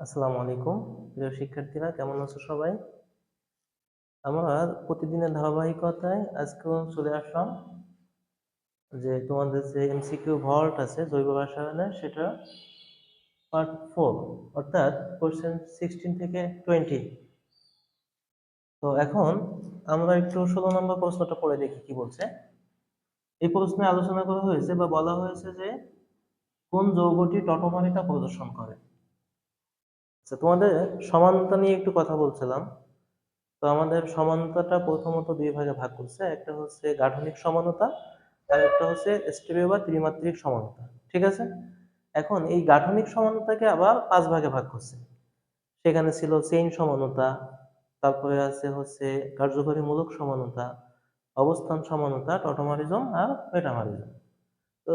আসসালামু আলাইকুম। প্রিয় শিক্ষার্থীরা, কেমন আছো সবাই? আমরা প্রতিদিনের ধারাবাহিকতায় আজকেও চলে আসলাম যে তোমাদের যে এমসিকিউ ভল্ট আছে জৈব রাসায়নের, সেটা পার্ট ফোর, অর্থাৎ কোশ্চেন সিক্সটিন থেকে টোয়েন্টি। তো এখন আমরা একটু ষোলো নম্বর প্রশ্নটা পড়ে দেখি কি বলছে। এই প্রশ্নে আলোচনা করা হয়েছে বা বলা হয়েছে যে কোন যৌগটি টটোমারিটা প্রদর্শন করে? আচ্ছা তোমাদের সমানতা নিয়ে একটু কথা বলছিলাম। তো আমাদের সমানতাটা প্রথমত দুই ভাগে ভাগ করছে। একটা হচ্ছে গাঠনিক সমানতা, আর একটা হচ্ছে স্টেবীয় বা ত্রিমাত্রিক সমানতা। ঠিক আছে? এখন এই গাঠনিক সমানতাকে আবার পাঁচ ভাগে ভাগ করছে। সেখানে ছিল চেইন সমানতা, তারপরে আছে হচ্ছে কার্যকরীমূলক সমানতা, অবস্থান সমানতা টটোমারিজম আর মেটামারিজম তো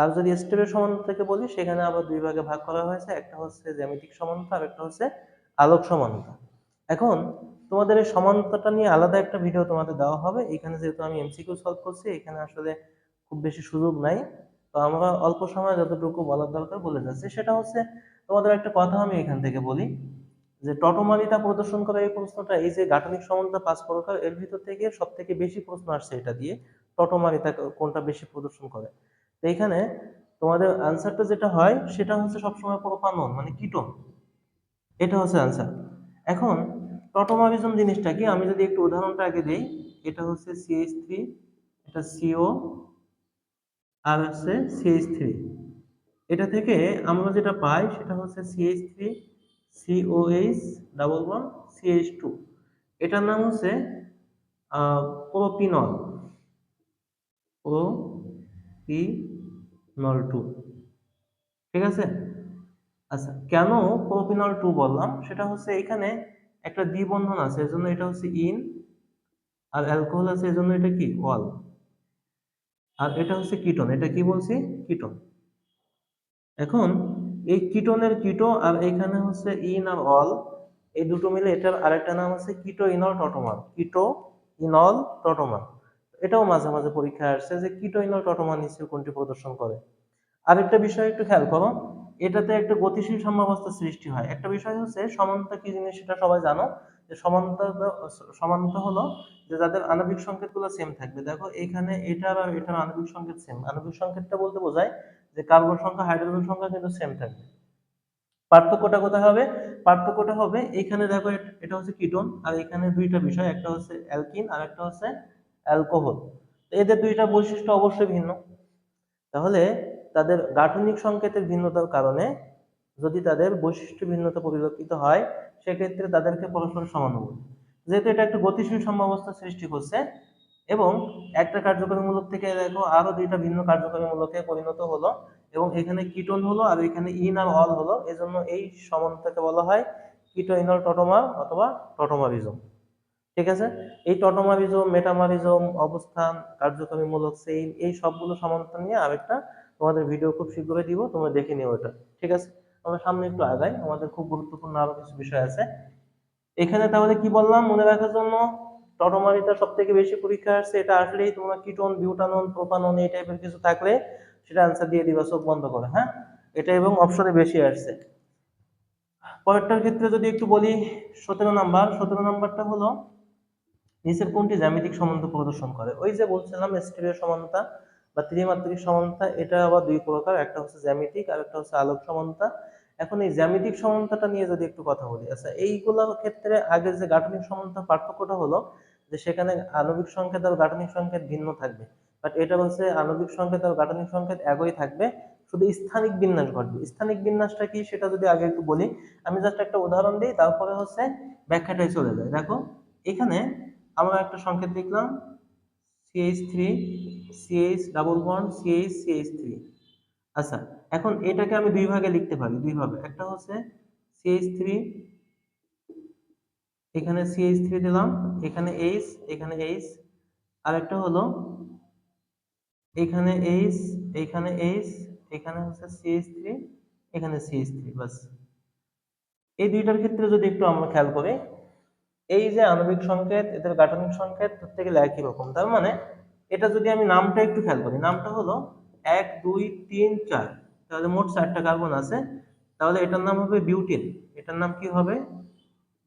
আর যদি স্টেপের সমানতাকে বলি, সেখানে আবার দুই ভাগে ভাগ করা হয়েছে। একটা হচ্ছে জ্যামিতিক সমানতা, আর একটা হচ্ছে আলোক সমানতা। এখন তোমাদের এই সমানতাটা নিয়ে আলাদা একটা ভিডিও তোমাদের দেওয়া হবে। এখানে যেহেতু আমি এমসিকিউ সলভ করছি, এখানে আসলে খুব বেশি সুযোগ নাই। তো আমরা অল্প সময় যতটুকু বলার দরকার বলে যাচ্ছি। সেটা হচ্ছে তোমাদের একটা কথা আমি এখান থেকে বলি, যে টটোমারিতা প্রদর্শন করা এই প্রশ্নটা, এই যে গাঠনিক সমানতা পাঁচ প্রকার, এর ভিতর থেকে সব থেকে বেশি প্রশ্ন আসছে এটা দিয়ে টটোমারিতা কোনটা বেশি প্রদর্শন করে? তো এখানে তোমাদের আনসারটা যেটা হয়, সেটা হচ্ছে সবসময় প্রোপানন মানে কিটোন এটা হচ্ছে আনসার এখন টটোমারিজম জিনিসটা কি? আমি যদি একটু উদাহরণটা আগে দিই, এটা হচ্ছে সিএইচ থ্রি এটা সিও আর হচ্ছে সিএইচ থ্রি এটা থেকে আমরা যেটা পাই, সেটা হচ্ছে CH three COH double one CH two এটার নাম হচ্ছে প্রোপিনল প্রোপিনল টু ঠিক আছে? আচ্ছা কেন প্রোপিনল টু বললাম? সেটা হচ্ছে এখানে একটা দ্বিবন্ধন আছে, এজন্য এটা হচ্ছে ইন আর অ্যালকোহল আছে, এজন্য এটা কি? অল আর এটা হচ্ছে কিটোন এটা কি বলছি? কিটোন এখন এই কিটোনের কিটো আর এখানে হচ্ছে ইন আর অল এই দুটো মিলে এটার আরেকটা নাম আছে কিটো ইনল টটোমার কিটো ইনল টটোমার এটাও মাঝে মাঝে পরীক্ষায় আসছে যে কিটো ইনল টটোমার কোনটি প্রদর্শন করে। আরেকটা বিষয় একটু খেয়াল করো, এটাতে একটা গতিশীল সাম্যাবস্থা সৃষ্টি হয়। একটা বিষয় হচ্ছে সমানতা কি জিনিস সেটা সবাই জানো, যে সমানতা সমানতা হলো যে যাদের আণবিক সংকেতগুলো সেম থাকবে। দেখো এখানে এটার আর এটার আণবিক সংকেত সেম আণবিক সংকেতটা বলতে বোঝায় যে কার্বন সংখ্যা, হাইড্রোজেন সংখ্যা কিন্তু সেম থাকবে। পার্থক্যটা কোথায় হবে? পার্থক্যটা হবে এখানে দেখো, এটা হচ্ছে কিটোন, আর এখানে দুইটা বিষয়, একটা হচ্ছে অ্যালকিন, আর একটা হচ্ছে অ্যালকোহল। এদের দুইটা বৈশিষ্ট্য অবশ্যই ভিন্ন। তাহলে তাদের গাঠনিক সংকেতের ভিন্নতার কারণে যদি তাদের বৈশিষ্ট্য ভিন্নতা পরিলক্ষিত হয়, সেক্ষেত্রে তাদেরকে পরস্পর সমানুভূতি। যেহেতু এটা একটা গতিশীল সম্ভাবস্থা সৃষ্টি করছে এবং একটা কার্যকরীমূলক থেকে দেখো আরও দুইটা ভিন্ন কার্যকরীমূলকে পরিণত হলো এবং এখানে কিটোন হলো আর এখানে ইন আর অল হলো। এজন্য এই সমানতাকে বলা হয় কিটো ইনল টটোমার অথবা টটোমারিজম। ঠিক আছে? এই টটোমারিজম মেটামারিজম অবস্থান কার্যকরীমূলক সেইন এই সবগুলো সমানতা নিয়ে আরেকটা তোমাদের ভিডিও খুব শীঘ্রই দিব তোমরা দেখে নিও এটা। ঠিক আছে? আমরা সামনে একটু আগাই আমাদের খুব গুরুত্বপূর্ণ আরও কিছু বিষয় আছে। এখানে তাহলে কি বললাম? মনে রাখার জন্য টটোমারিটা সব থেকে বেশি পরীক্ষা আসছে এটা আসলেই তোমরা কিটোন বিউটানন প্রোপানন এই টাইপের কিছু থাকলে সেটা আনসার দিয়ে দিবা চোখ বন্ধ করে হ্যাঁ? এটা এবং অপশনে বেশি আসছে। পরেরটার ক্ষেত্রে যদি একটু বলি সতেরো নাম্বার সতেরো নাম্বারটা হলো নিচের কোনটি জ্যামিতিক সম্বন্ধ প্রদর্শন করে? ওই যে বলছিলাম স্টেরীয় সমানতা বা ত্রিমাত্রিক সমানতা এটা আবার দুই প্রকার, একটা হচ্ছে জ্যামিতিক আর একটা হচ্ছে আলোক সমানতা এখন এই জ্যামিতিক সমানতাটা নিয়ে যদি একটু কথা বলি আচ্ছা এইগুলোর ক্ষেত্রে আগে যে গাঠনিক সমানতা পার্থক্যটা হলো, যে সেখানে আণবিক সংকেত আর গাঠনিক সংকেত ভিন্ন থাকবে। বাট এটা হচ্ছে আণবিক সংকেত আর গাঠনিক সংকেত একই থাকবে, শুধু স্থানিক বিন্যাস ঘটবে। স্থানিক বিন্যাসটা কি সেটা যদি আগে একটু বলি, আমি জাস্ট একটা উদাহরণ দিই, তারপরে হচ্ছে ব্যাখ্যাটাই চলে যায়। দেখো, এখানে আমরা একটা সংকেত লিখলাম CH three CH double bond CH CH three আচ্ছা এখন এটাকে আমি দুই ভাগে লিখতে পারি, দুই ভাবে। একটা হচ্ছে সিএইচ থ্রি এখানে সিএইচ থ্রি দিলাম, এখানে এইচ এখানে এইচ আর একটা হলো এখানে এইচ এখানে এইচ এখানে হচ্ছে সিএইচ থ্রি এখানে সিএইচ থ্রি বাস এই দুইটার ক্ষেত্রে যদি একটু আমরা খেয়াল করি এই যে আণবিক সংকেত, এদের গাঠনিক সংকেত প্রত্যেকে একই রকম তার মানে এটা যদি আমি নামটা একটু খেয়াল করি, নামটা হলো এক, দুই, তিন, চার। তাহলে মোট চারটা কার্বন আছে। তাহলে এটার নাম হবে বিউটিন। এটার নাম কি হবে?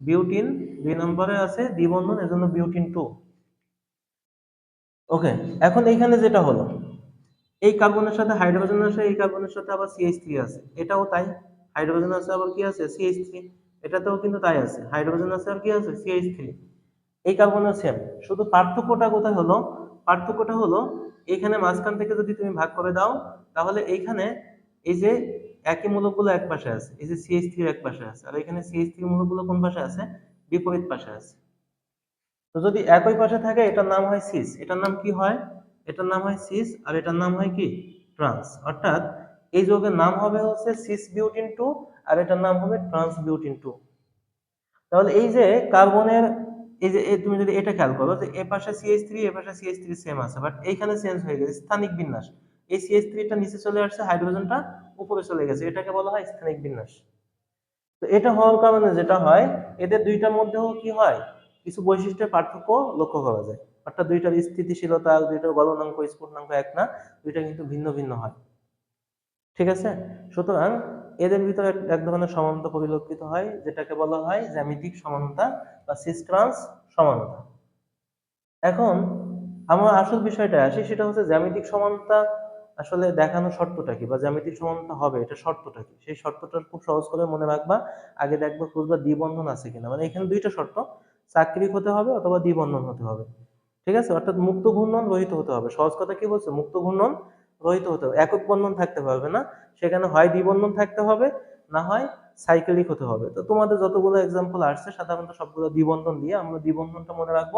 বিউটিন, দুই নম্বরে আছে দ্বিবন্ধন এজন্য বিউটিন টু। ওকে, এখন এইখানে যেটা হলো, এই কার্বনের সাথে হাইড্রোজেন আছে, এই কার্বনের সাথে আবার সিএইচ থ্রি আছে। এটাও তাই। হাইড্রোজেন আছে, আবার কি আছে? CH three. এটাতেও কিন্তু তাই আছে। হাইড্রোজেন আছে আর কি আছে? সিএইচ থ্রি এই কার্বনের সেম শুধু পার্থক্যটা কোথায় হলো? পার্থক্যটা হলো এখানে মাঝখান থেকে যদি তুমি ভাগ করে দাও, তাহলে এইখানে এই যে একই মূলকগুলো এক পাশে আছে, এই যে সিএইচ থ্রি এক পাশে আছে, আর এখানে সিএইচ থ্রি মূলকগুলো কোন পাশে আছে? বিপরীত পাশে আছে। তো যদি একই পাশে থাকে, এটার নাম হয় সিস এটার নাম কি হয়? এটার নাম হয় সিস আর এটার নাম হয় কি? ট্রান্স অর্থাৎ এই যৌগের নাম হবে হচ্ছে সিস বিউটিন টু আর এটার নাম হবে ট্রান্স বিউটিন টু তাহলে এই যে কার্বনের, এই যে তুমি যদি এটা খেয়াল করো যে এ পাশে সিএইচ থ্রি এ পাশে সিএইচ থ্রি সেম আছে বাট এইখানে চেঞ্জ হয়ে গেছে, স্থানিক বিন্যাস। এই সিএইচ থ্রিটা নিচে চলে আসছে হাইড্রোজেনটা উপরে চলে গেছে, এটাকে বলা হয় স্থানিক বিন্যাস। তো এটা হওয়ার কারণে যেটা হয়, এদের দুইটার মধ্যেও কি হয়? কিছু বৈশিষ্ট্যের পার্থক্য লক্ষ্য করা যায়। অর্থাৎ দুইটার স্থিতিশীলতা, দুইটার গলনাঙ্ক, স্ফুটনাঙ্ক এক না, দুইটা কিন্তু ভিন্ন ভিন্ন হয়। ঠিক আছে? সুতরাং এদের ভিতরে এক- ধরনের সমানতা পরিলক্ষিত হয়, যেটাকে বলা হয় জ্যামিতিক সমানতা বা সিস্ট্রান্স সমানতা। এখন আমার আসল বিষয়টা আসি, সেটা হচ্ছে জ্যামিতিক সমানতা আসলে দেখানো শর্তটা কি বা জ্যামিতিক সমানতা হবে এটা শর্তটা কি? সেই শর্তটা খুব সহজ করে মনে রাখবা, আগে দেখবা খুঁজবা দ্বিবন্ধন আছে কিনা। মানে এখানে দুইটা শর্ত, চাকরিক হতে হবে অথবা দ্বিবন্ধন হতে হবে। ঠিক আছে? অর্থাৎ মুক্ত ঘূর্ণন রহিত হতে হবে। সহজ কথা কি বলছে? মুক্ত ঘূর্ণন রহিত হতে হবে। একক বন্ধন থাকতে পারবে না, সেখানে হয় দ্বিবন্ধন থাকতে হবে, না হয় সাইকেলিক হতে হবে। তো তোমাদের যতগুলো এক্সাম্পল আসছে, সাধারণত সবগুলো দ্বিবন্ধন দিয়ে আমরা দ্বিবন্ধনটা মনে রাখব।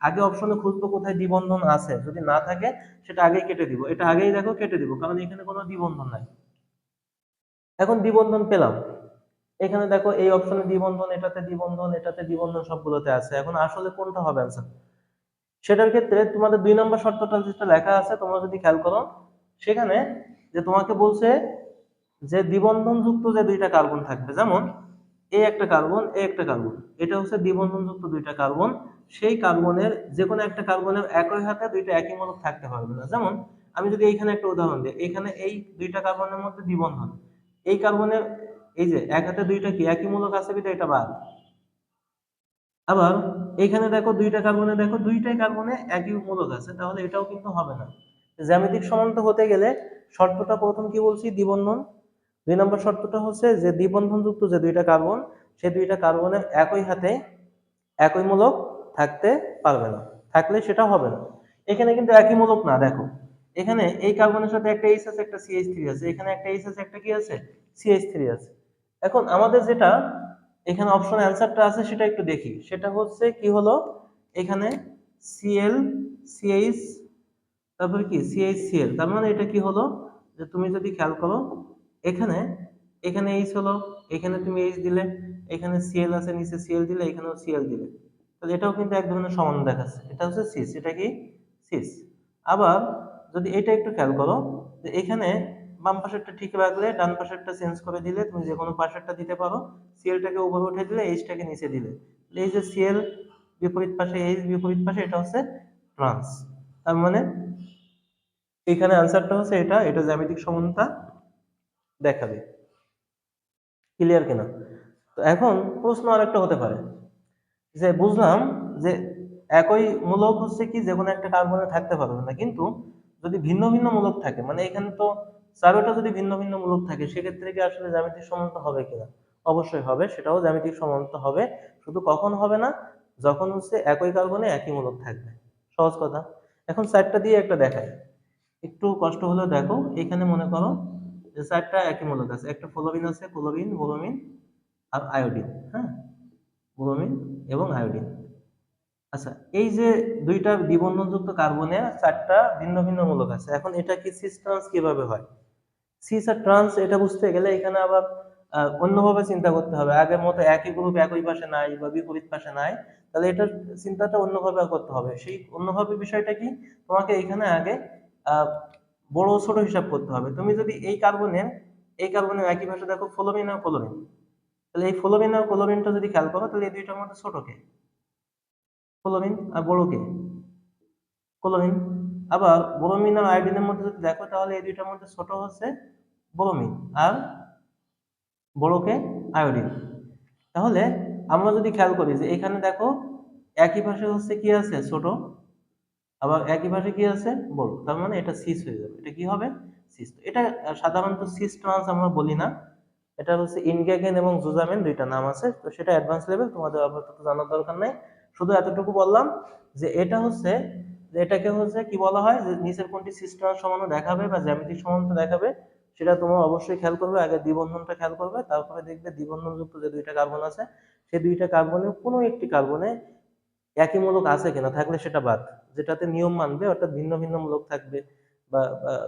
আগে অপশনে খুঁজবো কোথায় দ্বিবন্ধন আছে। যদি না থাকে, সেটা আগেই কেটে দিব। এটা আগেই দেখো, কেটে দিব, কারণ এখানে কোনো দ্বিবন্ধন নাই। এখন দ্বিবন্ধন পেলাম। এখানে দেখো, এই অপশনে দ্বিবন্ধন, এটাতে দ্বিবন্ধন এটাতে দ্বিবন্ধন সবগুলোতে আছে। এখন আসলে কোনটা হবে অ্যান্সার সেটার ক্ষেত্রে তোমাদের দুই নম্বর শর্তটা যেটা লেখা আছে, তোমরা যদি খেয়াল করো সেখানে যে তোমাকে বলছে যে দ্বিবন্ধন যুক্ত যে দুইটা কার্বন থাকবে, যেমন এই একটা কার্বন এই একটা কার্বন, এটা হচ্ছে দ্বিবন্ধন যুক্ত দুইটা কার্বন, সেই কার্বনের যে কোনো একটা কার্বনের একই হাতে দুইটা একই মূলক থাকতে পারবে না। যেমন আমি যদি এইখানে একটা উদাহরণ দিই এখানে এই দুইটা কার্বনের মধ্যে দ্বিবন্ধন, এই কার্বনের, এই যে এক হাতে দুইটা কি, একই মূলক আছে বিধা এটা বাদ। আবার এখানে দেখো দুইটা কার্বনে, দেখো দুইটাই কার্বনে একই মূলক আছে, তাহলে এটাও কিন্তু হবে না। জ্যামিতিক সমান্ত হতে গেলে শর্তটা প্রথম কি বলছি? দ্বিবন্ধন। দুই নম্বর শর্তটা হচ্ছে যে দ্বিবন্ধন যুক্ত যে দুইটা কার্বন সেই দুইটা কার্বনের একই হাতে একই মূলক থাকতে পারবে না, থাকলে সেটা হবে না। এখানে কিন্তু একই মূলক না, দেখো। এখানে এই কার্বনের সাথে একটা এইচ আছে, একটা সিএইচ থ্রি আছে। এখানে একটা এইচ আছে, একটা কি আছে? সিএইচ থ্রি আছে। এখন আমাদের যেটা এখানে অপশন অ্যান্সারটা আছে, সেটা একটু দেখি। সেটা হচ্ছে কি হলো? এখানে সিএল সিএইচ তারপর কি? সিএইচ সিএল তার মানে এটা কি হলো? যে তুমি যদি খেয়াল করো, এখানে এখানে এইচ হলো, এখানে তুমি এইচ দিলে, এখানে সিএল আছে, নিচে সিএল দিলে, এখানেও সিএল দিলে। তাহলে এটাও কিন্তু এক ধরনের সমান দেখাচ্ছে। এটা হচ্ছে সিস এটা কি? সিস আবার যদি এটা একটু খেয়াল করো, যে এখানে বাম পাশেরটা ঠিক রাখলে, ডান পাশেরটা চেঞ্জ করে দিলে, তুমি যে কোনো পাশেরটা দিতে পারো সিএলটাকে উপরে উঠে দিলে এইচটাকে নিচে দিলে। এই যে সিএল বিপরীত পাশে এইচ বিপরীত পাশে এটা হচ্ছে ট্রান্স তার মানে এখানে আনসারটা হচ্ছে এটা এটা জ্যামিতিক সমানতা দেখাবে। ক্লিয়ার কিনা? তো এখন প্রশ্ন আরেকটা হতে পারে। যে বুঝলাম যে একই মূলক হচ্ছে কি যে কোনো একটা কার্বনে থাকতে পারবে না, কিন্তু যদি ভিন্ন ভিন্ন মূলক থাকে মানে এখানে তো চারোটা যদি ভিন্ন ভিন্ন মূলক থাকে, সেক্ষেত্রে কি আসলে জ্যামিতিক সমানতা হবে কিনা? অবশ্যই হবে, সেটাও জ্যামিতিক সমানতা হবে, শুধু কখন হবে না, যখন হচ্ছে একই কার্বনে একই মূলক থাকবে। সহজ কথা। এখন চারটা দিয়ে একটা দেখায় একটু কষ্ট হলেও দেখো, এখানে মনে করো যে চারটা একই মূলক আছে। একটা ফ্লোরিন আছে, ক্লোরিন, ব্রোমিন আর আয়োডিন হ্যাঁ? ব্রোমিন এবং আয়োডিন। আচ্ছা এই যে দুইটা দ্বিবন্ধনযুক্ত কার্বনে চারটা ভিন্ন ভিন্ন মূলক আছে, এখন এটা কি সিস ট্রান্স কীভাবে হয়? সিস আর ট্রান্স এটা বুঝতে গেলে এখানে আবার অন্যভাবে চিন্তা করতে হবে। আগের মতো একই গ্রুপ একই পাশে নাই বা বিপরীত পাশে নাই, তাহলে এটার চিন্তাটা অন্যভাবে করতে হবে। সেই অন্যভাবে বিষয়টা কি? তোমাকে এখানে আগে বড় ছোট হিসাব করতে হবে। তুমি যদি এই কার্বনের এই কার্বনের একই ভাষা দেখো ফ্লোরিন আর ক্লোরিন তাহলে এই ফ্লোরিন আর ক্লোরিনটা যদি খেয়াল করো, তাহলে এই দুইটার মধ্যে ছোট কে? ক্লোরিন আর বড় কে? ক্লোরিন আবার ব্রোমিন আর আয়োডিনের মধ্যে যদি দেখো, তাহলে এই দুইটার মধ্যে ছোট হচ্ছে ব্রোমিন আর বড়কে আয়োডিন তাহলে আমরা যদি খেয়াল করি যে এখানে দেখো, একই পাশে হচ্ছে কি আছে? ছোট। আবার একই পাশে কি আছে? বড় তার মানে এটা সিস হয়ে যাবে। এটা কি হবে? সিস এটা সাধারণত সিস ট্রান্স আমরা বলি না। এটা হচ্ছে ইনগ্যাগেন এবং জুজামেন দুইটা নাম আছে। তো সেটা অ্যাডভান্স লেভেল তোমাদের আপাতত জানার দরকার নাই। শুধু এতটুকু বললাম যে এটা হচ্ছে, যে এটাকে হচ্ছে কি বলা হয়? যে নিচের কোনটি সিস্টেম সমানো দেখাবে বা জ্যামিতিক সমানতা দেখাবে, সেটা তোমরা অবশ্যই খেয়াল করবে। আগে দ্বিবন্ধনটা খেয়াল করবে। তারপরে দেখবে দ্বিবন্ধনযুক্ত যে দুইটা কার্বন আছে সেই দুইটা কার্বনের কোনো একটি কার্বনে একই মূলক আছে কিনা থাকলে সেটা বাদ। যেটাতে নিয়ম মানবে, অর্থাৎ ভিন্ন ভিন্ন মূলক থাকবে বা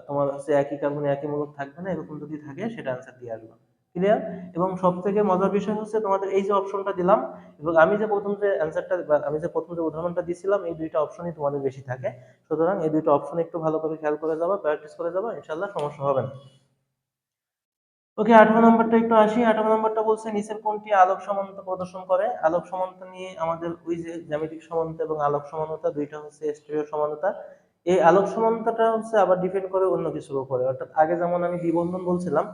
তোমার হচ্ছে একই কার্বনে একই মূলক থাকবে না, এরকম যদি থাকে সেটা আনসার দিয়ে আসবে। ক্লিয়ার এবং সব থেকে মজার বিষয় হচ্ছে তোমাদের এই যে অপশনটা দিলাম, এবং আমি যে প্রথম যে অ্যান্সারটা বা আমি যে প্রথম যে উদাহরণটা দিয়েছিলাম, এই দুইটা অপশনই তোমাদের বেশি থাকে। সুতরাং এই দুইটা অপশন একটু ভালো করে খেয়াল করে যাবা প্র্যাকটিস করে যাবা ইনশাল্লাহ সমস্যা হবে না। ওকে আঠারো নম্বরটা একটু আসি। আঠারো নম্বরটা বলছে, নিচের কোনটি আলোক সমানতা প্রদর্শন করে? আলোক সমানতা নিয়ে আমাদের ওই যে জ্যামিতিক সমানতা এবং আলোক সমানতা দুইটা হচ্ছে স্টেরিও সমানতা এই আলোক সমানতাটা হচ্ছে আবার ডিপেন্ড করে অন্য কিছুর উপরে। অর্থাৎ আগে যেমন আমি দ্বিবন্ধন বলছিলাম,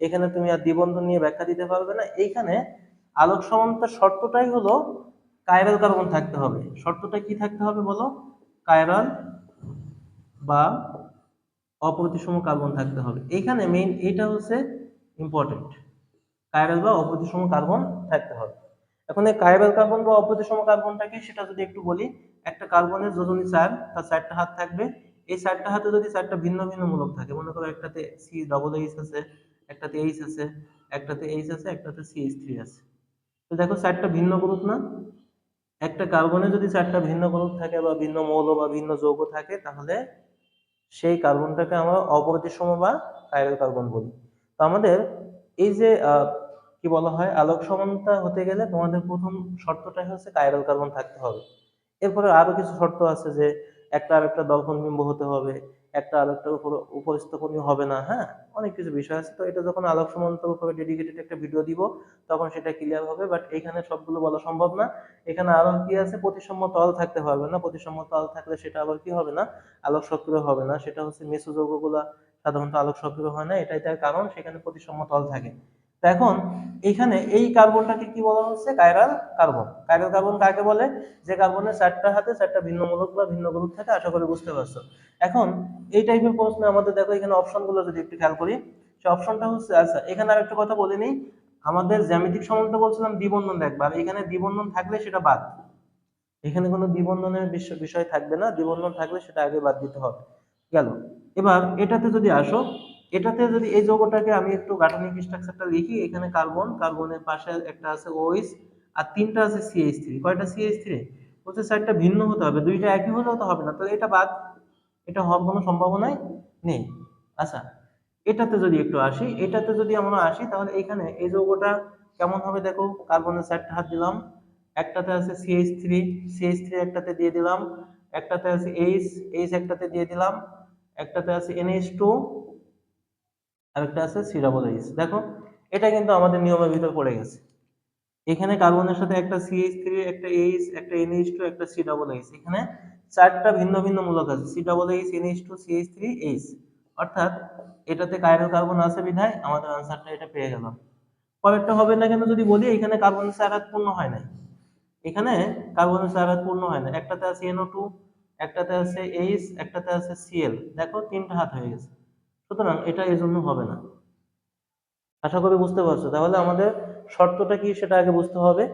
এখানে তুমি আর দ্বিবন্ধন নিয়ে ব্যাখ্যা দিতে পারবে না। এইখানে আলোক সমানতার শর্তটাই হলো কায়রাল কার্বন থাকতে হবে। শর্তটা কি থাকতে হবে বলো? কায়রাল বা অপ্রতিসম কার্বন থাকতে হবে। এখানে মেইন এটা হচ্ছে ইম্পর্টেন্ট কাইরাল বা অপ্রতিসম কার্বন থাকতে হবে। এখন এই কাইরাল কার্বন বা অপ্রতিসম কার্বনটাকে সেটা যদি একটু বলি, একটা কার্বনের যোজনী চার তার চারটা হাত থাকবে। এই চারটা হাতে যদি চারটা ভিন্ন ভিন্ন মূলক থাকে, মনে করো একটাতে সি ডবল এইচ আছে, একটাতে এইচ আছে, একটাতে এইচ আছে, একটাতে সি এইচ থ্রি আছে। তো দেখো চারটা ভিন্ন গ্রুপ না। একটা কার্বনে যদি চারটা ভিন্ন গ্রুপ থাকে বা ভিন্ন মৌল বা ভিন্ন যৌগ থাকে, তাহলে সেই কার্বনটাকে আমরা অপ্রতিসম বা কাইরাল কার্বন বলি। তো আমাদের এই যে কি বলা হয় আলোক সমানতা হতে গেলে তোমাদের প্রথম শর্তটাই হচ্ছে কাইরাল কার্বন থাকতে হবে। এরপরে আরও কিছু শর্ত আছে যে, একটা আর একটা দর্পণ বিম্ব হতে হবে, একটা আর একটা উপর, উপস্থাপনীয় হবে না হ্যাঁ? অনেক কিছু বিষয় আছে। তো এটা যখন আলোক সমান্তর উপরে ডেডিকেটেড একটা ভিডিও দিব, তখন সেটা ক্লিয়ার হবে। বাট এখানে সবগুলো বলা সম্ভব না। এখানে আরও কি আছে? প্রতিসম্য তল থাকতে হবে না। প্রতিসম্য তল থাকলে সেটা আবার কি হবে না? আলোক সক্রিয় হবে না। সেটা হচ্ছে মেসো যৌগগুলা সাধারণত আলোক সক্রিয় হয় না, এটাই তার কারণ, সেখানে প্রতিসম্য তল থাকে। তো এখন এইখানে এই কার্বনটাকে কি বলা হচ্ছে? কাইরাল কার্বন কাইরাল কার্বন কাকে বলে? যে কার্বনের চারটা হাতে চারটা ভিন্ন মূলক বা ভিন্ন গ্রুপ থাকে, আশা করি বুঝতে পারছ। এখন এই টাইপের প্রশ্নে আমাদের দেখো, এখানে অপশনগুলো যদি একটু খেয়াল করি, সে অপশনটা হচ্ছে আচ্ছা এখানে আর একটা কথা বলে নিই। আমাদের জ্যামিতিক সমানতা বলছিলাম দ্বিবন্ধন দেখবা আর এখানে দ্বিবন্ধন থাকলে সেটা বাদ। এখানে কোনো দ্বিবন্ধনের বিষয় থাকবে না, দ্বিবন্ধন থাকলে সেটা আগে বাদ দিতে হবে। গেল। এবার এটাতে যদি আসো, এটাতে যদি এই যৌগটাকে আমি একটু গাঠনিক স্ট্রাকচারটা লিখি, এখানে কার্বন কার্বনের পাশে একটা আছে ওইস আর তিনটা আছে সিএইচ থ্রি কয়টা সিএইচ থ্রি বলছে চারটা ভিন্ন হতে হবে, দুইটা একই হলেও তো হবে না, তাহলে এটা বাদ। এটা হওয়ার কোনো সম্ভাবনাই নেই। আচ্ছা এটাতে যদি একটু আসি, এটাতে যদি আমরা আসি, তাহলে এখানে এই যৌগটা কেমন হবে দেখো কার্বনের চারটা হাত দিলাম, একটাতে আছে সিএইচ থ্রি সিএইচ থ্রি একটাতে দিয়ে দিলাম, একটাতে আছে এইচ এইচ একটাতে দিয়ে দিলাম একটাতে আছে এনএইচ টু আর একটা আছে সি ডাবল এইচ দেখো, এটা কিন্তু আমাদের নিয়মের ভিতর পড়ে গেছে। এখানে কার্বনের সাথে একটা সিএইচ থ্রি একটা এইচ একটা এনএইচ টু একটা সি ডাবল এইচ এখানে চারটা ভিন্ন ভিন্ন মূলক আছে C double H NH two CH three H অর্থাৎ এটাতে কাইরাল কার্বন আছে বিধায় আমাদের আনসারটা এটা পেয়ে গেলাম। পরেরটা হবে না কেন যদি বলি, এখানে কার্বনের চার পূর্ণ হয় নাই। এখানে কার্বনের চার পূর্ণ হয় না একটাতে আছে এনও টু একটাতে আছে এইচ একটাতে আছে সিএল দেখো, তিনটা হাত হয়ে গেছে। সুতরাং এটা এই জন্য হবে না। আশা করি বুঝতে পারছ। তাহলে আমাদের শর্তটা কি সেটা আগে বুঝতে হবে,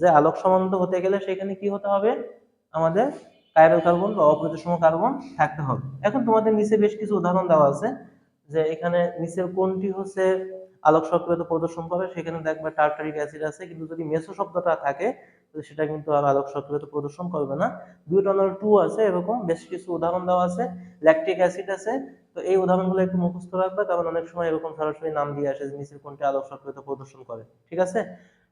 যে আলোক সমান্ত হতে গেলে সেখানে কি হতে হবে? আমাদের কাইরাল কার্বন বা অপ্রতিসম কার্বন থাকতে হবে। এখন তোমাদের নিচে বেশ কিছু উদাহরণ দেওয়া আছে, যে এখানে নিচের কোনটি হচ্ছে আলোক সক্রিয়তা প্রদর্শন করে, সেখানে দেখবে টার্টারিক অ্যাসিড আছে। কিন্তু যদি মেসো শব্দটা থাকে সেটা কিন্তু আর আলোক সক্রিয়তা প্রদর্শন করবে না। বিউটানল টু আছে এরকম, বেশ কিছু উদাহরণ দেওয়া আছে। ল্যাকটিক অ্যাসিড আছে। তো এই উদাহরণগুলো একটু মুখস্থ রাখবে, কারণ অনেক সময় এরকম সরাসরি নাম দিয়ে আসে যে নিচের কোনটি আলোক সক্রিয়তা প্রদর্শন করে। ঠিক আছে?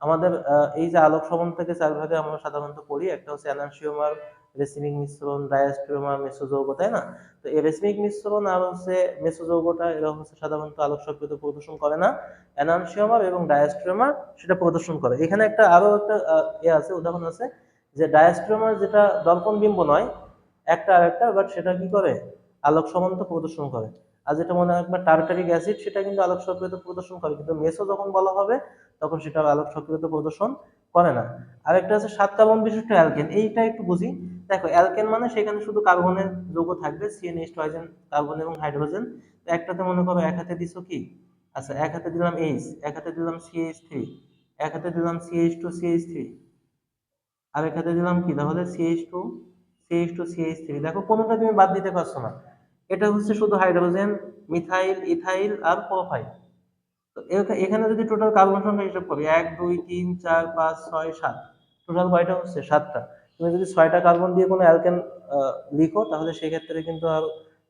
আমাদের এই যে আলোক সমন থেকে চার ভাগে আমরা সাধারণত পড়ি, একটা হচ্ছে অ্যানানসিওমার রেসিমিক মিশ্রণ ডায়াস্ট্রিওমার মেসোযৌগ তাই না? তো এই রেসিমিক মিশ্রণ আর হচ্ছে মেসোযৌগটা এরা হচ্ছে সাধারণত আলোক প্রদর্শন করে না। অ্যানানসিওমার এবং ডায়াস্ট্রিওমার সেটা প্রদর্শন করে। এখানে একটা আরও একটা আহ, ইয়ে আছে উদাহরণ আছে যে ডায়াস্ট্রিওমার যেটা দর্পণ বিম্ব নয় একটা আর একটা বাট সেটা কি করে? আলোক সমান্ত প্রদর্শন করে। আর যেটা মনে রাখবে টার্টারিক অ্যাসিড সেটা কিন্তু আলোক সক্রিয়তা প্রদর্শন করে। কিন্তু মেসো যখন বলা হবে তখন সেটা আলোক সক্রিয়তা প্রদর্শন করে না। আরেকটা আছে সাত কার্বন বিশিষ্ট অ্যালকেন। এইটা একটু বুঝি। দেখো অ্যালকেন মানে সেখানে শুধু কার্বনের যৌগ থাকবে C and H hydrogen carbon এবং হাইড্রোজেন। তো একটাতে মনে করো এক হাতে দিছো কি? আচ্ছা এক হাতে দিলাম এইচ এক হাতে দিলাম সিএইচ থ্রি এক হাতে দিলাম সিএইচ টু সিএইচ থ্রি আর এক হাতে দিলাম কি? তাহলে CH two CH two CH three দেখো, কোনোটা তুমি বাদ দিতে পারছ না। এটা হচ্ছে শুধু হাইড্রোজেন, মিথাইল, ইথাইল আর প্রোফাইল তো এখানে যদি টোটাল কার্বন সংখ্যা হিসাব করি, এক, দুই, তিন, চার, পাঁচ, ছয়, সাত। টোটাল কয়টা হচ্ছে? সাতটা। তুমি যদি ছয়টা কার্বন দিয়ে কোনো অ্যালকেন লিখো, তাহলে সেক্ষেত্রে কিন্তু আর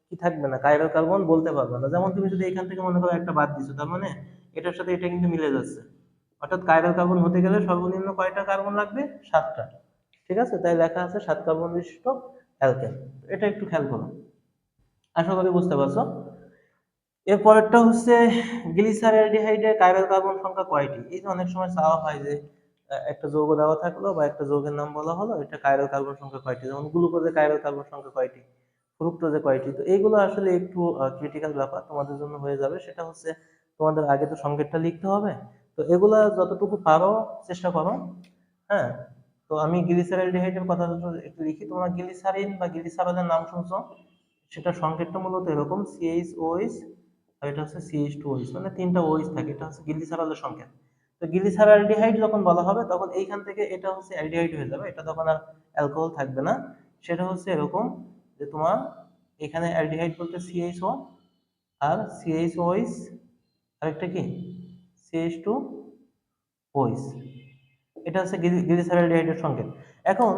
কি থাকবে না। কাইরাল কার্বন বলতে পারবে না। যেমন তুমি যদি এখান থেকে মনে করো একটা বাদ দিছো, তার মানে এটার সাথে এটা কিন্তু মিলে যাচ্ছে। অর্থাৎ কাইরাল কার্বন হতে গেলে সর্বনিম্ন কয়টা কার্বন লাগবে? সাতটা। ঠিক আছে? তাই লেখা আছে সাত কার্বন বিশিষ্ট অ্যালকেন এটা একটু খেয়াল করো। আশা করি বুঝতে পারছ। এরপরেরটা হচ্ছে গ্লিসারঅ্যালডিহাইডের কাইরাল কার্বন সংখ্যা কয়টি? এই যে অনেক সময় চাওয়া হয় যে একটা যৌগ দেওয়া থাকল বা একটা যৌগের নাম বলা হলো, এটা কাইরাল কার্বন সংখ্যা কয়টি? যেমন গ্লুকোজে কাইরাল কার্বন সংখ্যা কয়টি? ফ্রুক্টোজে কয়টি? তো এইগুলো আসলে একটু ক্রিটিক্যাল ব্যাপার তোমাদের জন্য হয়ে যাবে। সেটা হচ্ছে তোমাদের আগে তো সংকেতটা লিখতে হবে। তো এগুলা যতটুকু পারো, চেষ্টা করো। হ্যাঁ? তো আমি গ্লিসারঅ্যালডিহাইডের কথা একটু লিখি। তোমরা গ্লিসারিন বা গ্লিসারলের নাম শুনছো? সেটা সংকেতটা মূলত এরকম সিএইচ ওইস আর এটা হচ্ছে সিএইচ টু ওইস মানে তিনটা ওইস থাকে। এটা হচ্ছে গ্লিসারলের সংকেত। তো গ্লিসারঅ্যালডিহাইড যখন বলা হবে, তখন এইখান থেকে এটা হচ্ছে অ্যালডিহাইড হয়ে যাবে। এটা তখন আর অ্যালকোহল থাকবে না। সেটা হচ্ছে এরকম যে তোমার এখানে অ্যালডিহাইড বলতে সিএইচও আর সিএইচ ওইস আরেকটা কি? সিএইচ টু ওইস এটা হচ্ছে গ্লিসারঅ্যালডিহাইডের সংকেত এখন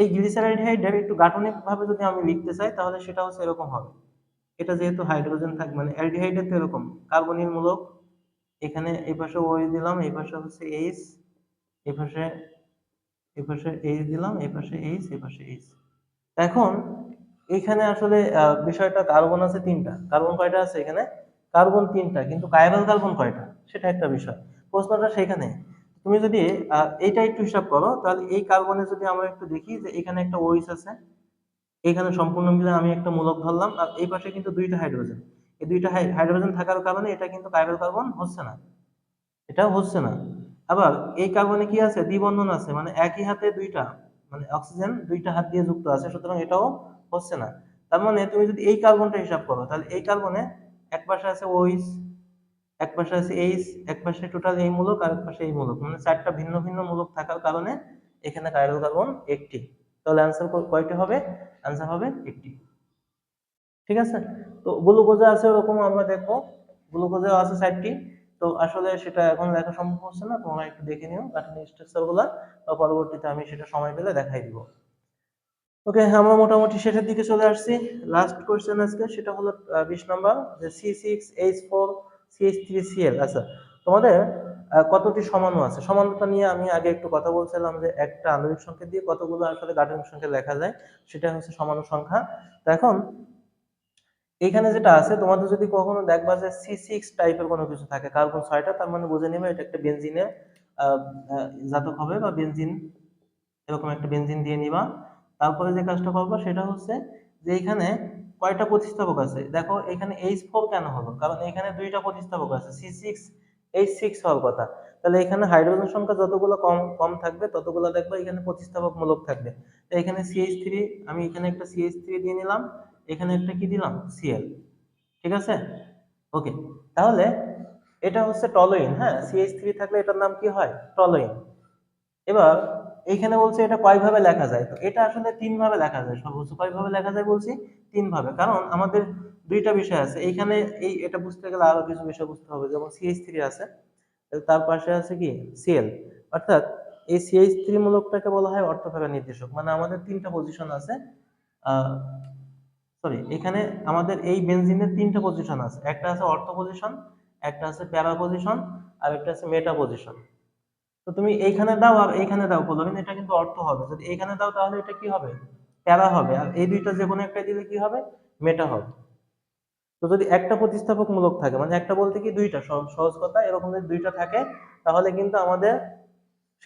এই গ্লিসারঅ্যালডিহাইডের একটু গাঠনিকভাবে যদি আমি লিখতে চাই, তাহলে সেটা হচ্ছে এরকম হবে। এটা যেহেতু হাইড্রোজেন থাকবে মানে অ্যালডিহাইডের তো এরকম। কার্বনিল মূলক এখানে এই পাশে ওই দিলাম, এই পাশে হচ্ছে এইচ, এই পাশে এই পাশে এইচ দিলাম, এই পাশে এইচ, এই পাশে এইচ। এখন এখানে আসলে বিষয়টা কার্বন আছে তিনটা। কার্বন কয়টা আছে এখানে? কার্বন তিনটা, কিন্তু কাইরাল কার্বন কয়টা? সেটা একটা বিষয়। প্রশ্নটা সেখানে। তুমি যদি এইটা একটু হিসাব করো, তাহলে এই কার্বনে যদি আমরা একটু দেখি যে এখানে একটা ওইস আছে, এখানে সম্পূর্ণ মিলে আমি একটা মূলক ধরলাম, আর এই পাশে কিন্তু দুইটা হাইড্রোজেন এই দুইটা হাই- হাইড্রোজেন থাকার কারণে এটা কিন্তু কাইরাল কার্বন হচ্ছে না। এটাও হচ্ছে না। আবার এই কার্বনে কি আছে? দ্বিবন্ধন আছে মানে একই হাতে দুইটা মানে অক্সিজেন দুইটা হাত দিয়ে যুক্ত আছে, সুতরাং এটাও হচ্ছে না। তার মানে তুমি যদি এই কার্বনটা হিসাব করো, তাহলে এই কার্বনে এক পাশে আছে ওইস এক পাশে আছে এইচ এক পাশে টোটাল এই মূলক আর এক পাশে এই মূলক। মানে চারটা ভিন্ন ভিন্ন মূলক থাকার কারণে এখানে কাইরাল কার্বন একটি। তাহলে অ্যান্সার কয়টি হবে? অ্যান্সার হবে একটি। ঠিক আছে? তো গ্লুকোজে আছে ওরকম আমরা দেখব। গ্লুকোজেও আছে সাইডটি তো আসলে সেটা এখন লেখা সম্ভব হচ্ছে না, তোমরা একটু দেখে নিও গাঠনিক স্ট্রাকচারগুলা, বা পরবর্তীতে আমি সেটা সময় পেলে দেখাই দিব। ওকে, আমরা মোটামুটি শেষের দিকে চলে আসছি। লাস্ট কোশ্চেন আজকে, সেটা হলো বিশ নম্বর, যে C six H four CH three CL আচ্ছা তোমাদের কতটি সমাণু আছে? সমানুতা নিয়ে আমি আগে একটু কথা বলছিলাম যে একটা আণবিক সংখ্যা দিয়ে কতগুলো আসলে গাঠনিক সংখ্যা লেখা যায় সেটা হচ্ছে সমাণু সংখ্যা তো এখন এখানে যেটা আছে তোমাদের যদি কখনো দেখবা যে সি সিক্স টাইপের কোনো কিছু থাকে কার্বন ছয়টা তার মানে বুঝে নেবে এটা একটা আহ, জাতক হবে বা বেনজিন এরকম একটা বেনজিন দিয়ে নিবা। তারপরে যে কাজটা করব সেটা হচ্ছে যে এখানে কয়টা প্রতিস্থাপক আছে? দেখো এখানে এইচ ফোর কেন হলো? কারণ এখানে দুইটা প্রতিস্থাপক আছে সি সিক্স এইচ সিক্স হওয়ার কথা। তাহলে এখানে হাইড্রোজেন সংখ্যা যতগুলো কম কম থাকবে ততগুলো দেখবা এখানে প্রতিস্থাপক মূলক থাকবে এখানে সিএইচ থ্রি আমি এখানে একটা সিএইচ থ্রি দিয়ে নিলাম। এখানে একটা কি দিলাম? সিএল ঠিক আছে? ওকে তাহলে এটা হচ্ছে টলোইন হ্যাঁ? সিএইচ থ্রি থাকলে এটার নাম কি হয়? টলোইন এবার এইখানে বলছে এটা কয়ভাবে লেখা যায়? তো এটা আসলে তিন ভাবে লেখা যায়। সর্বোচ্চ কয়ভাবে লেখা যায় বলছি? তিন ভাবে কারণ আমাদের দুইটা বিষয় আছে। এইখানে এই এটা বুঝতে গেলে আরও কিছু বিষয় বুঝতে হবে। যেমন সিএইচ থ্রি আছে তার পাশে আছে কি? সিএল অর্থাৎ এই সিএইচ থ্রি মূলকটাকে বলা হয় অর্থফেরা নির্দেশক। মানে আমাদের তিনটা পজিশন আছে সরি এখানে আমাদের এই বেনজিনের তিনটা পজিশন আছে। একটা আছে অর্থ পজিশন একটা আছে প্যারা পজিশন আর একটা আছে মেটা পজিশন তো তুমি এইখানে দাও আর এইখানে দাও ক্লোরিন এটা কিন্তু অর্থ হবে। যদি এইখানে দাও তাহলে এটা কি হবে? প্যারা হবে। আর এই দুইটা যে কোনো একটা দিলে কি হবে? মেটা হবে। তো যদি একটা প্রতিস্থাপক মূলক থাকে মানে একটা বলতে কি দুইটা সহজ কথা, এরকম যদি দুইটা থাকে, তাহলে কিন্তু আমাদের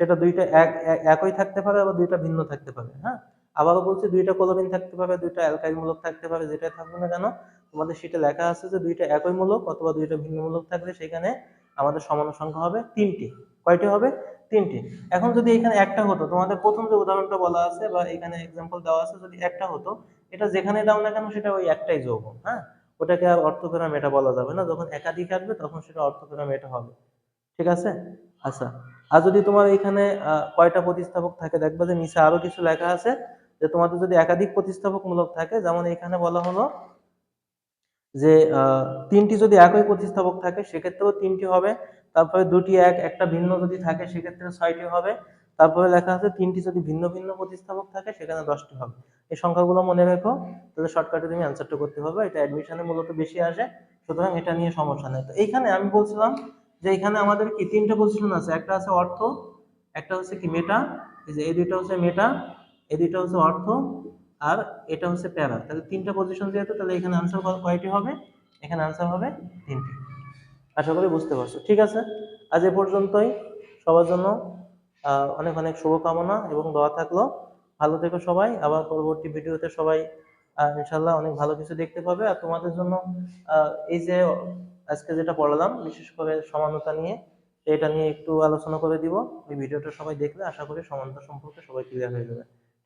সেটা দুইটা এক- একই থাকতে পারে আবার দুইটা ভিন্ন থাকতে পারে হ্যাঁ? আবারও বলছি, দুইটা ক্লোরিন থাকতে পারে, দুইটা অ্যালকাইল মূলক থাকতে পারে যেটা থাকবে না কেন, তোমাদের সেটা লেখা আছে যে দুইটা একই মূলক অথবা দুইটা ভিন্ন মূলক থাকলে সেখানে আমাদের সমান সংখ্যা হবে তিনটি। কয়টি হবে? তিনটি। এখন যদি এখানে একটা হতো, তোমাদের প্রথম যে উদাহরণটা বলা আছে বা এখানে এক্সাম্পল দেওয়া আছে, যদি একটা হতো, এটা যেখানে দাও না কেন, সেটা ওই একটাই যৌগ হ্যাঁ? ওটাকে আর অর্থোপেরাম এটা বলা যাবে না। যখন একাধিক আসবে, তখন সেটা অর্থোপেরাম এটা হবে। ঠিক আছে? আচ্ছা। আর যদি তোমার এখানে কয়টা প্রতিস্থাপক থাকে, দেখবে যে নিচে আরও কিছু লেখা আছে। যে তোমাদের যদি একাধিক প্রতিস্থাপক মূলক থাকে, যেমন এখানে বলা হলো যে তিনটি যদি একই প্রতিস্থাপক থাকে, সেক্ষেত্রেও তিনটি হবে। তারপরে দুটি এক, একটা ভিন্ন যদি থাকে, সেক্ষেত্রে ছয়টি হবে। তারপরে লেখা আছে তিনটি যদি ভিন্ন ভিন্ন প্রতিস্থাপক থাকে, সেখানে দশটি হবে। এই সংখ্যাগুলো মনে রেখো, তাহলে শর্টকাটে তুমি অ্যান্সারটা করতে হবে এটা অ্যাডমিশনে মূলত বেশি আসে, সুতরাং এটা নিয়ে সমস্যা নেই। তো এইখানে আমি বলছিলাম যে, এখানে আমাদের কি তিনটা পজিশন আছে? একটা আছে অর্থ, একটা হচ্ছে কি মেটা এই যে এই দুইটা হচ্ছে মেটা এই দুইটা হচ্ছে অর্থ আর এটা হচ্ছে প্যারা। তাহলে তিনটা পজিশন যেহেতু, তাহলে এখানে আনসার কয়টি হবে? এখানে আনসার হবে তিনটি। আশা করি বুঝতে পারছ। ঠিক আছে? আজ এ পর্যন্তই। সবার জন্য অনেক অনেক শুভকামনা এবং দোয়া থাকল। ভালো থেকো সবাই। আবার পরবর্তী ভিডিওতে সবাই ইনশাল্লাহ অনেক ভালো কিছু দেখতে পাবে। আর তোমাদের জন্য এই যে আজকে যেটা পড়ালাম বিশেষ করে সমানতা নিয়ে এটা নিয়ে একটু আলোচনা করে দিব। ওই ভিডিওটা সবাই দেখলে আশা করি সমানতা সম্পর্কে সবাই ক্লিয়ার হয়ে যাবে।